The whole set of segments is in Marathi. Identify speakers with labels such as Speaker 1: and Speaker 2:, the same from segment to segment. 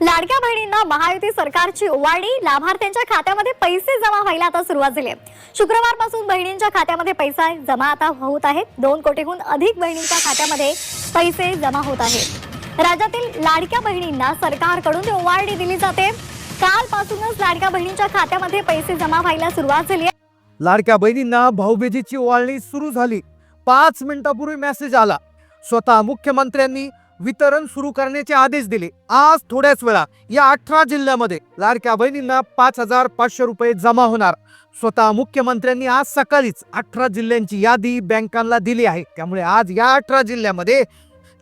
Speaker 1: लाडक्या बहिणींना महायुती सरकारची ओवाळणी लाभार्थ्यांच्या खात्यामध्ये पैसे जमा व्हायला आता सुरुवात झाली आहे. शुक्रवारपासून बहिणींच्या खात्यामध्ये पैसा जमा आता होत आहेत. दोन कोटीहून अधिक बहिणींच्या खात्यामध्ये पैसे जमा होत आहेत. राज्यातील लाडक्या बहिणींना सरकारकडून ओवाळणी दिली जाते. कालपासूनच लाडक्या बहिणींच्या खात्यामध्ये पैसे जमा व्हायला सुरुवात झाली आहे.
Speaker 2: लाडक्या बहिणींना भाऊबीजीची ओवाळणी सुरू झाली. पाच मिनिटापूर्वी मेसेज आला. स्वतः मुख्यमंत्र्यांनी वितरण सुरू करण्याचे आदेश दिले. आज थोड्याच वेळा या अठरा जिल्ह्यामध्ये लाडक्या बहिणींना पाच हजार पाचशे रुपये जमा होणार. स्वतः मुख्यमंत्र्यांनी आज सकाळीच अठरा जिल्ह्यांची यादी बँकांना दिली आहे. त्यामुळे आज या अठरा जिल्ह्यामध्ये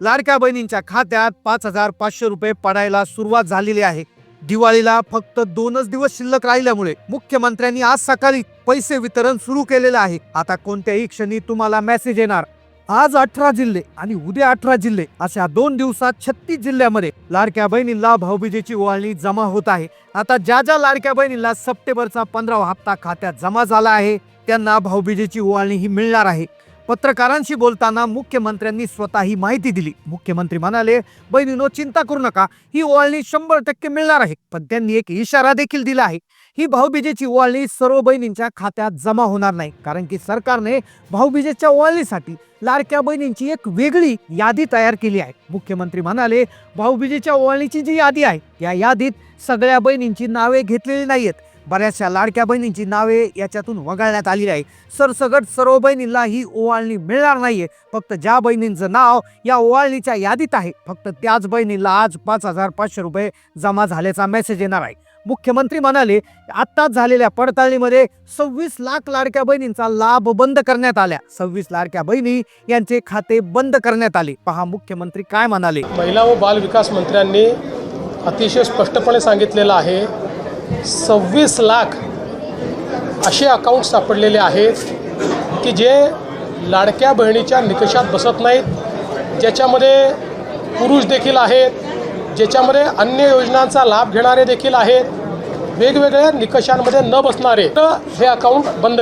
Speaker 2: लाडक्या बहिणींच्या खात्यात पाच हजार पाचशे रुपये पडायला सुरुवात झालेली आहे. दिवाळीला फक्त दोनच दिवस शिल्लक राहिल्यामुळे मुख्यमंत्र्यांनी आज सकाळी पैसे वितरण सुरू केलेलं आहे. आता कोणत्याही क्षणी तुम्हाला मेसेज येणार. आज अठरा जिल्हे आणि उद्या अठरा जिल्हे अशा दोन दिवसात छत्तीस जिल्ह्यामध्ये लाडक्या बहिणींना भाऊबीजेची ओवाळणी जमा होत आहे. आता ज्या ज्या लाडक्या बहिणींना सप्टेंबरचा पंधरावा हप्ता खात्यात जमा झाला आहे त्यांना भाऊबीजेची ओवाळणी ही मिळणार आहे. पत्रकारांशी बोलताना मुख्यमंत्र्यांनी स्वतः ही माहिती दिली. मुख्यमंत्री म्हणाले बहिणीनो चिंता करू नका. ही ओवाळणी शंभर टक्के मिळणार आहे. पण त्यांनी एक इशारा देखील दिला आहे. ही भाऊबीजेची ओवाळणी सर्व बहिणींच्या खात्यात जमा होणार नाही. कारण की सरकारने भाऊबीजेच्या ओवाळणीसाठी लाडक्या बहिणींची एक वेगळी यादी तयार केली आहे. मुख्यमंत्री म्हणाले भाऊबीजेच्या ओवाळणीची जी यादी आहे या यादीत सगळ्या बहिणींची नावे घेतलेली नाहीयेत. बऱ्याचशा लाडक्या बहिणींची नावे याच्यातून वगळण्यात आली आहे. सरसगट सर्व बहिणींना ही ओवाळणी मिळणार नाहीये. फक्त ज्या बहिणींचं नाव या ओवाळणीच्या यादीत आहे फक्त त्याच बहिणीला आज पाच हजार पाचशे रुपये जमा झाल्याचा मेसेज येणार आहे. मुख्यमंत्री म्हणाले आत्ताच झालेल्या पडताळणीमध्ये सव्वीस लाख लाडक्या बहिणींचा लाभ बंद करण्यात आल्या सव्वीस लाडक्या बहिणी यांचे खाते बंद करण्यात आले. पहा मुख्यमंत्री काय म्हणाले.
Speaker 3: महिला व बाल विकास मंत्र्यांनी अतिशय स्पष्टपणे सांगितलेलं आहे सव्वीस लाख असे अकाउंट सापडलेले आहेत की जे लाडक्या बहिणीच्या निकषात बसत नाहीत. ज्याच्यामध्ये पुरुष देखील आहेत ज्याच्यामध्ये अन्य योजनांचा लाभ घेणारे देखील आहेत. वेगवेगळ्या निकषांमध्ये न बसणारे तर हे अकाउंट बंद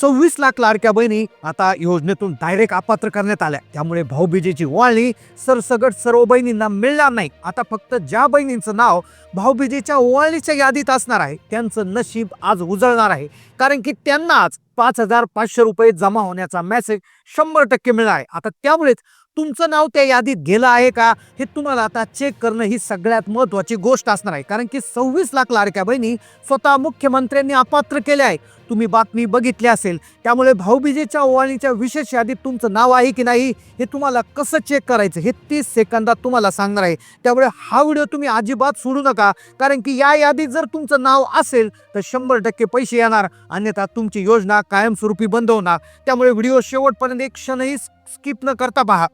Speaker 2: सव्वीस लाख लाडक्या बहिणी आता योजनेतून डायरेक्ट अपात्र करण्यात आल्या. त्यामुळे भाऊबीजेची ओवाळणी सरसगट सर्व बहिणींना मिळणार नाही. आता फक्त ज्या बहिणींचं नाव भाऊबीजेच्या ओवाळणीच्या यादीत असणार आहे त्यांचं नशीब आज उजळणार आहे. कारण की त्यांना आज पाच हजार पाचशे रुपये जमा होण्याचा मेसेज शंभर टक्के मिळणार आहे. आता त्यामुळेच तुमचं नाव त्या यादीत गेलं आहे का हे तुम्हाला आता चेक करणं ही सगळ्यात महत्त्वाची गोष्ट असणार आहे. कारण की सव्वीस लाख लाडक्या बहिणी स्वतः मुख्यमंत्र्यांनी अपात्र केल्या आहे. तुम्ही बातमी बघितली असेल त्यामुळे भाऊबीजेच्या ओवाळणीच्या विशेष यादीत तुमचं नाव आहे की नाही हे तुम्हाला कसं चेक करायचं हे तीस सेकंदात तुम्हाला सांगणार आहे. त्यामुळे हा व्हिडिओ तुम्ही अजिबात सोडू नका कारण की या यादीत जर तुमचं नाव असेल तर शंभर टक्के पैसे येणार अन्यथा तुमची योजना कायमस्वरूपी बंद होणार. त्यामुळे व्हिडिओ शेवटपर्यंत एक क्षणही स्किप न करता पहा.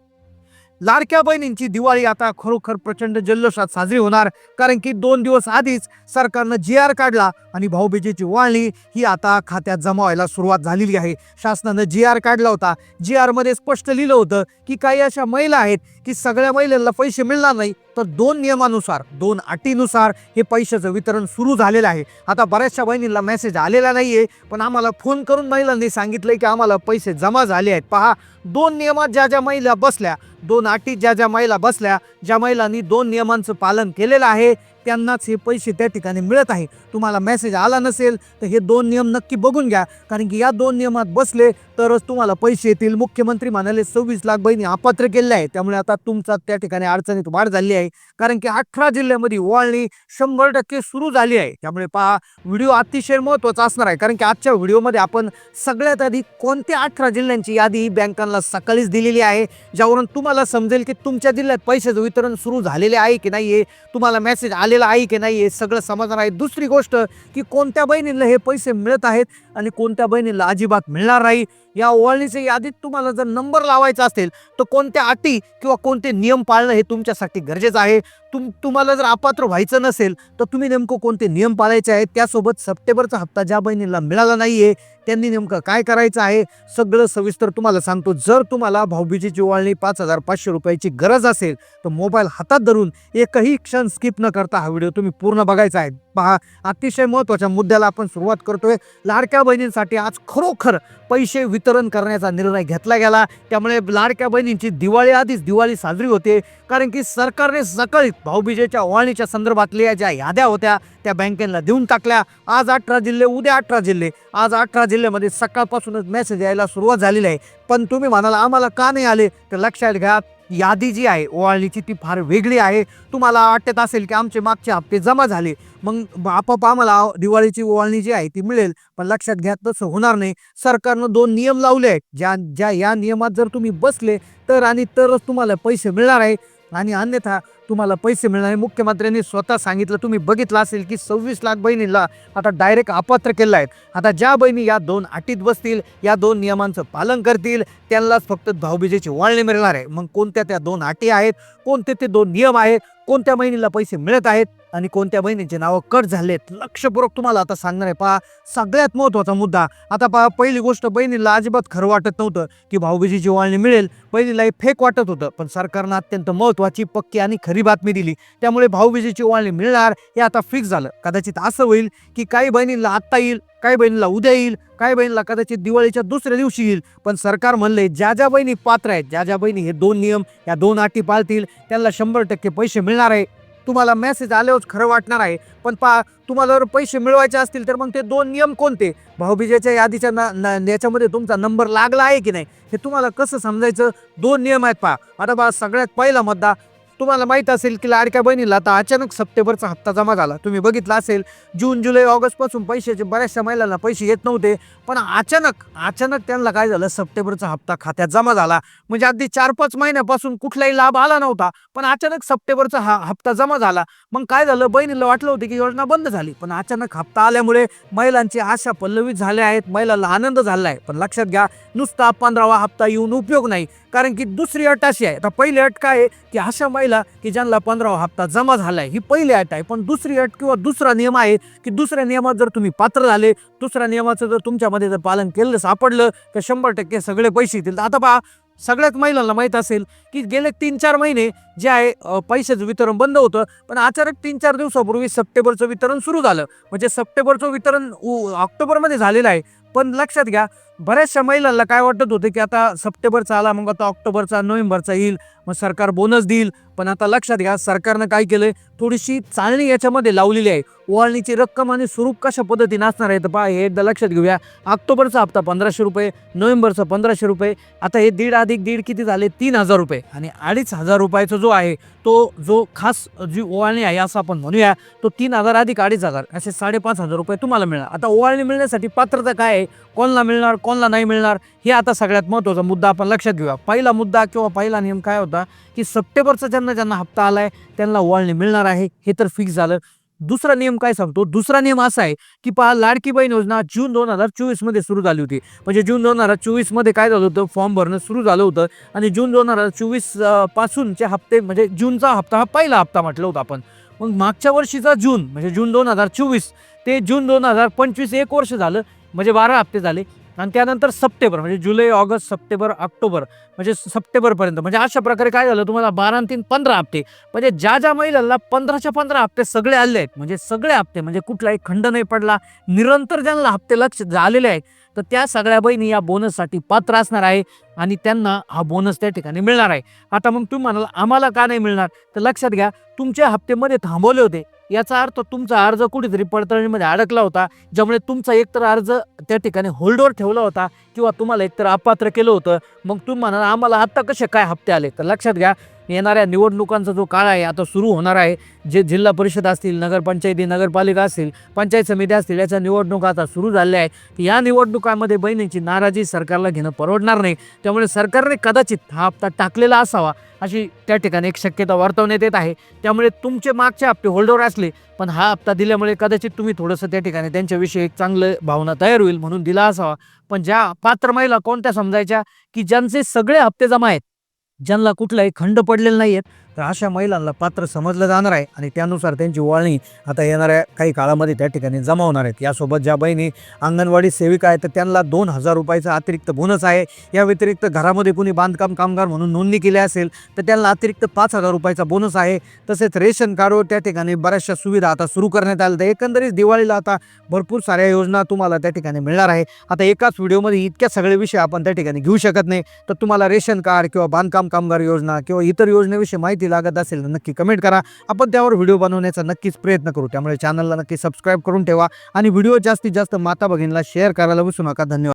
Speaker 2: लाडक्या बहिणींची दिवाळी आता खरोखर प्रचंड जल्लोषात साजरी होणार. कारण की दोन दिवस आधीच सरकारनं जी आर काढला आणि भाऊबीजेची वाळणी ही आता खात्यात जमा व्हायला सुरुवात झालेली आहे. शासनानं जी आर काढला होता. जी आरमध्ये स्पष्ट लिहिलं होतं की काही अशा महिला आहेत की सगळ्या महिलांना पैसे मिळणार नाही. तर दोन नियमानुसार दोन अटीनुसार हे पैशाचं वितरण सुरू झालेलं आहे. आता बऱ्याचशा बहिणींना मेसेज आलेला नाही आहे पण आम्हाला फोन करून महिलांनी सांगितलं की आम्हाला पैसे जमा झाले आहेत. पहा दोन नियमात ज्या ज्या महिला बसल्या दोन अटीत ज्या ज्या महिला बसल्या ज्या महिलांनी दोन नियमांचं पालन केलेलं आहे त्यांनाच हे पैसे त्या ठिकाणी मिळत आहे. तुम्हाला मेसेज आला नसेल तर हे दोन नियम नक्की बघून घ्या. कारण की या दोन नियमात बसले तरच तुम्हाला पैसे येतील. मुख्यमंत्री म्हणाले सव्वीस लाख बहिणी अपात्र केले आहे त्यामुळे आता तुमचा त्या ठिकाणी अडचणीत वाढ झाली आहे. कारण की अठरा जिल्ह्यामध्ये ओवाळणी शंभर टक्के सुरू झाली आहे. त्यामुळे पहा व्हिडिओ अतिशय महत्त्वाचा असणार आहे. कारण की आजच्या व्हिडिओमध्ये आपण सगळ्यात आधी कोणत्या अठरा जिल्ह्यांची यादी बँकांना सकाळीच दिलेली आहे ज्यावरून तुम्हाला समजेल की तुमच्या जिल्ह्यात पैशाचं वितरण सुरू झालेले आहे की नाही आहे तुम्हाला मेसेज आलेला आहे की नाही हे सगळं समजणार आहे. दुसरी गोष्ट की कोणत्या बहिणीला हे पैसे मिळत आहेत आणि कोणत्या बहिणीला अजिबात मिळणार नाही. या ओवाळणीच्या यादीत तुम्हाला जर नंबर लावायचा असेल तर कोणत्या अटी किंवा कोणते नियम पाळणं हे तुमच्यासाठी गरजेचं आहे? तुम तुम्हाला जर अपात्र व्हायचं नसेल तर तुम्ही नेमकं कोणते नियम पाळायचे आहेत? त्यासोबत सप्टेंबरचा हप्ता ज्या बहिणीला मिळाला नाही आहे त्यांनी नेमकं काय करायचं आहे? सगळं सविस्तर तुम्हाला सांगतो. जर तुम्हाला भाऊबीजीची ओवाळणी पाच हजार पाचशे रुपयाची गरज असेल तर मोबाईल हातात धरून एकही क्षण स्किप न करता हा व्हिडिओ तुम्ही पूर्ण बघायचा आहे. पहा अतिशय महत्त्वाच्या मुद्द्याला आपण सुरुवात करतोय. लाडक्या बहिणींसाठी आज खरोखर पैसे वित वितरण करण्याचा निर्णय घेतला गेला. त्यामुळे लाडक्या बहिणींची दिवाळी आधीच दिवाळी साजरी होते. कारण की सरकारने सकाळी भाऊबीजेच्या ओवाळणीच्या संदर्भातल्या ज्या याद्या होत्या त्या बँकेला देऊन टाकल्या. आज अठरा जिल्हे उद्या अठरा जिल्हे. आज अठरा जिल्ह्यामध्ये सकाळपासूनच मेसेज यायला सुरुवात झालेली आहे. पण तुम्ही म्हणाला आम्हाला का नाही आले? तर लक्षात घ्या यादी जी आहे ओवाळणीची ती फार वेगळी आहे. तुम्हाला वाटत असेल की आमचे मागचे हप्ते जमा झाले. मग आपोआप आम्हाला दिवाळीची ओवाळणी जी आहे ती मिळेल. पण लक्षात घ्या तसं होणार नाही. सरकारनं दोन नियम लावले आहेत. ज्या ज्या या नियमात जर तुम्ही बसले तर आणि तरच तुम्हाला पैसे मिळणार आहे. आणि अन्यथा तुम्हाला पैसे मिळणार हे मुख्यमंत्र्यांनी स्वतः सांगितलं तुम्ही बघितलं असेल की सव्वीस लाख बहिणींना आता डायरेक्ट अपात्र केलं आहे आता ज्या बहिणी या दोन अटीत बसतील या दोन नियमांचं पालन करतील त्यांनाच फक्त भाऊबीजेची वाळणी मिळणार आहे. मग कोणत्या त्या दोन अटी आहेत? कोणते ते दोन नियम आहेत? कोणत्या बहिणीला पैसे मिळत आहेत? आणि कोणत्या बहिणीचे नावं कट झालेत? लक्षपूर्वक तुम्हाला आता सांगणार आहे. पहा सगळ्यात महत्त्वाचा मुद्दा. आता पहा पहिली गोष्ट बहिणीला अजिबात खरं वाटत नव्हतं की भाऊबीजेची वाळणी मिळेल. बहिणीला हे फेक वाटत होतं. पण सरकारनं अत्यंत महत्त्वाची पक्की आणि खरी बातमी दिली. त्यामुळे भाऊबीजेची वाळणी मिळणार हे आता फिक्स झालं. कदाचित असं होईल की काही बहिणींना आत्ता येईल काही बहिणीला उद्या येईल काही बहिणीला कदाचित दिवाळीच्या दुसऱ्या दिवशी येईल. पण सरकार म्हणले ज्या ज्या बहिणी पात्र आहेत ज्या ज्या बहिणी हे दोन नियम या दोन अटी पाळतील त्यांना शंभर टक्के पैसे मिळणार आहे. तुम्हाला मेसेज आल्यावर खरं वाटणार आहे. पण पा तुम्हाला जर पैसे मिळवायचे असतील तर मग ते दोन नियम कोणते? भाऊबीजेच्या यादीच्या ना- याच्यामध्ये तुमचा नंबर लागला आहे की नाही? हे तुम्हाला कसं समजायचं? दोन नियम आहेत पहा. आता बा सगळ्यात पहिला मुद्दा तुम्हाला माहीत असेल की लाडक्या बहिणीला आता अचानक सप्टेंबरचा हप्ता जमा झाला. तुम्ही बघितला असेल जून जुलै ऑगस्टपासून पैशाचे बऱ्याचशा महिलांना पैसे येत नव्हते पण अचानक अचानक त्यांना काय झालं? सप्टेंबरचा हप्ता खात्यात जमा झाला. म्हणजे अगदी चार पाच महिन्यापासून कुठलाही लाभ आला नव्हता पण अचानक सप्टेंबरचा हा हप्ता जमा झाला. मग काय झालं? बहिणीला वाटलं होतं की योजना बंद झाली पण अचानक हप्ता आल्यामुळे महिलांची आशा पल्लवित झाल्या आहेत महिलांना आनंद झाला आहे पण लक्षात घ्या नुसता पंधरावा हप्ता येऊन उपयोग नाही कारण की दुसरी अट अशी आहे. आता पहिली अट काय आहे? की अशा महिला की ज्यांना पंधरावा हप्ता जमा झाला आहे ही पहिली अट आहे. पण दुसरी अट किंवा दुसरा नियम आहे की दुसऱ्या नियमात जर तुम्ही पात्र झाले दुसऱ्या नियमाचं जर तुमच्यामध्ये जर पालन केलं सापडलं तर शंभर टक्के सगळे पैसे येतील. आता पहा सगळ्याच महिलांना माहीत असेल की गेले तीन चार महिने जे आहे पैशाचं वितरण बंद होतं. पण अचानक तीन चार दिवसापूर्वी सप्टेंबरचं वितरण सुरू झालं. म्हणजे सप्टेंबरचं वितरण उ- ऑक्टोबरमध्ये झालेलं आहे. पण लक्षात घ्या बऱ्याचशा महिलांना काय वाटत होतं की आता सप्टेंबरचा आला मग आता ऑक्टोबरचा नोव्हेंबरचा येईल मग सरकार बोनस देईल. पण आता लक्षात घ्या सरकारनं काय केलंय? थोडीशी चालणी याच्यामध्ये लावलेली आहे. ओवाळणीची रक्कम आणि स्वरूप कशा पद्धतीने असणार आहे तर पहा हे एकदा लक्षात घेऊया. ऑक्टोबरचा हप्ता पंधराशे रुपये नोव्हेंबरचा पंधराशे रुपये. आता हे दीड अधिक दीड किती झाले? तीन हजार रुपये. आणि अडीच हजार रुपयाचा जो आहे तो जो खास जी ओवाळणी आहे असं आपण म्हणूया तो तीन हजार अधिक अडीच हजार असे साडेपाच हजार रुपये तुम्हाला मिळणार. आता ओवाळणी मिळण्यासाठी पात्रता काय आहे? कोणाला मिळणार कोणाला नाही मिळणार? हे आता सगळ्यात महत्त्वाचा मुद्दा आपण लक्षात घेऊया. पहिला मुद्दा किंवा पहिला नियम काय होता? की सप्टेंबरचा ज्यांना ज्यांना हप्ता आला आहे त्यांना ओवाळणी मिळणार आहे. हे तर फिक्स झालं. दुसरा नियम काय सांगतो? दुसरा नियम असा आहे की पहा लाडकी बहीण योजना जून दोन हजार चोवीसमध्ये सुरू झाली होती. म्हणजे जून दोन हजार चोवीसमध्ये काय झालं होतं? फॉर्म भरणं सुरू झालं होतं आणि जून दोन हजार चोवीस पासूनचे हप्ते म्हणजे जूनचा हप्ता हा पहिला हप्ता म्हटलं होतं आपण. मग मागच्या वर्षीचा जून म्हणजे जून दोन हजार चोवीस ते जून दोन हजार पंचवीस एक वर्ष झालं म्हणजे बारा हप्ते झाले. आणि त्यानंतर सप्टेंबर म्हणजे जुलै ऑगस्ट सप्टेंबर ऑक्टोबर म्हणजे सप्टेंबरपर्यंत. म्हणजे अशा प्रकारे काय झालं तुम्हाला? बारा तीन पंधरा हप्ते. म्हणजे ज्या ज्या महिलांना पंधराच्या पंधरा हप्ते सगळे आले आहेत म्हणजे सगळे हप्ते म्हणजे कुठलाही खंड नाही पडला निरंतर ज्यांना हप्ते लक्ष झालेले आहेत तर त्या सगळ्या बहिणी या बोनससाठी पात्र असणार आहे आणि त्यांना हा बोनस त्या ठिकाणी मिळणार आहे. आता मग तुम्ही म्हणाल आम्हाला का नाही मिळणार? तर लक्षात घ्या तुमच्या हप्तेमध्ये थांबवले होते. याचा अर्थ तुमचा अर्ज कुठेतरी पडताळणीमध्ये अडकला होता ज्यामुळे तुमचा एकतर अर्ज त्या ठिकाणी होल्डवर ठेवला होता किंवा तुम्हाला एकतर अपात्र केलं होतं. मग तुम्ही म्हणाल आम्हाला आत्ता कसे काय हप्ते आले? तर लक्षात घ्या येणाऱ्या निवडणुकांचा जो काळ आहे आता सुरू होणार आहे जे जिल्हा परिषद असतील नगरपंचायती नगरपालिका असतील पंचायत समिती असतील याच्या निवडणुका आता सुरू झाल्या आहेत. या निवडणुकांमध्ये बहिणींची नाराजी सरकारला घेणं परवडणार नाही. त्यामुळे सरकारने कदाचित हा हप्ता टाकलेला असावा अशी त्या ठिकाणी एक शक्यता वर्तवण्यात येत आहे. त्यामुळे तुमचे मागचे हप्ते होल्डवर असले पण हा हप्ता दिल्यामुळे कदाचित तुम्ही थोडंसं त्या ठिकाणी त्यांच्याविषयी एक चांगलं भावना तयार होईल म्हणून दिला असावा. पण ज्या पात्र महिला कोणत्या समजायच्या की ज्यांचे सगळे हप्ते जमा आहेत ज्यांना कुठलाही खंड पडलेला नाहीयेत तर अशा महिलांना पात्र समजलं जाणार आहे आणि त्यानुसार त्यांची वळणी आता येणाऱ्या काही काळामध्ये त्या ठिकाणी जमा होणार आहेत. यासोबत ज्या बहिणी अंगणवाडी सेविका आहेत तर त्यांना दोन हजार रुपयाचा अतिरिक्त बोनस आहे. या व्यतिरिक्त घरामध्ये कुणी बांधकाम कामगार म्हणून नोंदणी केली असेल तर त्यांना अतिरिक्त पाच हजार रुपयाचा बोनस आहे. तसेच रेशन कार्डवर त्या ठिकाणी बऱ्याचशा सुविधा आता सुरू करण्यात आल्या. तर एकंदरीत दिवाळीला आता भरपूर साऱ्या योजना तुम्हाला त्या ठिकाणी मिळणार आहे. आता एकाच व्हिडिओमध्ये इतक्या सगळे विषय आपण त्या ठिकाणी घेऊ शकत नाही. तर तुम्हाला रेशन कार्ड किंवा बांधकाम कामगार योजना किंवा इतर योजनेविषयी माहिती माहिती लागत असेल तर नक्की कमेंट करा. आपण त्यावर व्हिडिओ बनवण्याचा नक्कीच प्रयत्न करू. त्यामुळे चॅनलला नक्की सबस्क्राईब करून ठेवा. आणि व्हिडिओ जास्तीत जास्त माता भगिनीला शेअर करायला विसरू नका. धन्यवाद.